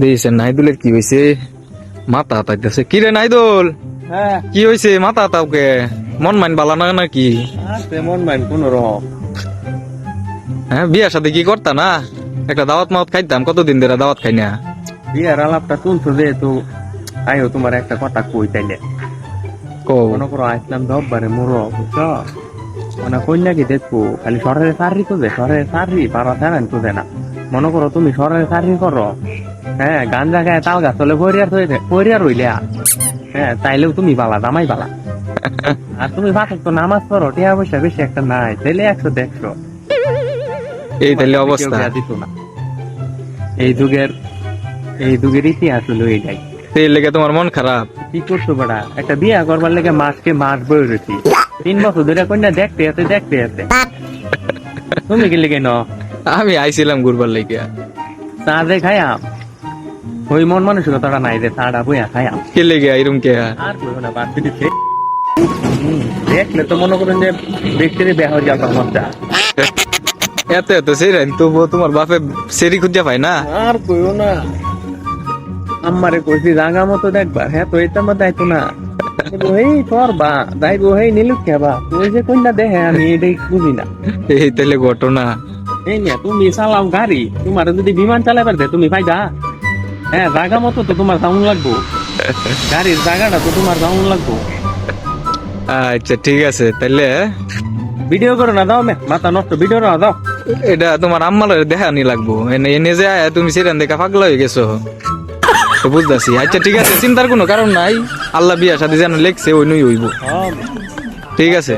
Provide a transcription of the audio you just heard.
দিয়েছেন নাইদুলের কি হয়েছে মাথা হাতাইতেছে। কি রে নাইদুল? হ্যাঁ। কি হয়েছে মাথা হাতাওকে? মন মাইন বালা না নাকি? মন মাইন কোন রকম। হ্যাঁ বিয়ার সাথে কি করতা না? একটা দাওয়াত মাওয়াত খাইতাম কতদিন ধরে দাওয়াত খাই না? বিয়ার আলাপটা শুনছো যে তো আইও তোমার একটা কথা কই তাইলে। কো মনে করো আসলাম দববারে মোর বুঝছ? মানে কন্যা কি দেখব খালি সরকারি চাকরি তো দে সরকারি চাকরি পারা ছাড়েন তো দে না। মনে করো তুমি সরকারি চাকরি করো হ্যাঁ গাঞ্জা গায়ে তাল গাছ চলে পরিয়ার হয়ে পরিয়ার হইলে হ্যাঁ তাইলেও তুমি বালা দামাই বালা। আর তুমি ভাত তো নামাজ পড়ো টিয়া পয়সা বেশি একটা নাই তাইলে একশো দেখছ এই তাহলে অবস্থা। এই যুগের এই যুগের ইতিহাস হলো এইটাই এই লেগে তোমার মন খারাপ কি করছ বেটা একটা বিয়া করবার লেগে মাসকে মাস বই রয়েছি। তিন বছর ধরে কন্যা দেখতে আছে দেখতে আছে। তুমি কি লেগে ন? আমি আইছিলাম ঘুরবার লেগে। চা যে খাইয়াম। ওই মন মানসিকতাটা নাই যে চাটা বইয়া খাইয়াম কে লেগে আইরম কে? আর কইও না বাদ দিতে দেখলে তো মনে করেন যে ব্যক্তির বেহ যাবার মজা। এত এত সেরেন তবুও তোমার বাপে সেরি খুঁজা পায় না? আর কইও না। আমারে কইছি জাগা মতো দেখবার হ্যাঁ তো এটা মতো দায়িত্ব না। এই তোর বা যাইবো হেই নীলুক কেবা তুই যে কন্যা দেখে আমি এটাই বুঝি না। এই তাহলে ঘটনা। এই তুমি চালাও গাড়ি তোমার যদি বিমান চালাবার দে তুমি পাইবা। হ্যাঁ জাগা মতো তো তোমার যাউন লাগবো। গাড়ির জায়গাটা তো তোমার যাউন লাগবো। আচ্ছা ঠিক আছে তাহলে ভিডিও করো না দাও মে মাথা নষ্ট ভিডিও না দাও। এটা তোমার আম্মার দেখানি লাগবো। এনে যে আয়া তুমি সেরান দেখা পাগলা হয়ে গেছো। তো বুঝতেছি। আচ্ছা ঠিক আছে চিন্তার কোনো কারণ নাই। আল্লাহ বিয়া সাথে যেন লেখছে ওই নই হইব। ঠিক আছে।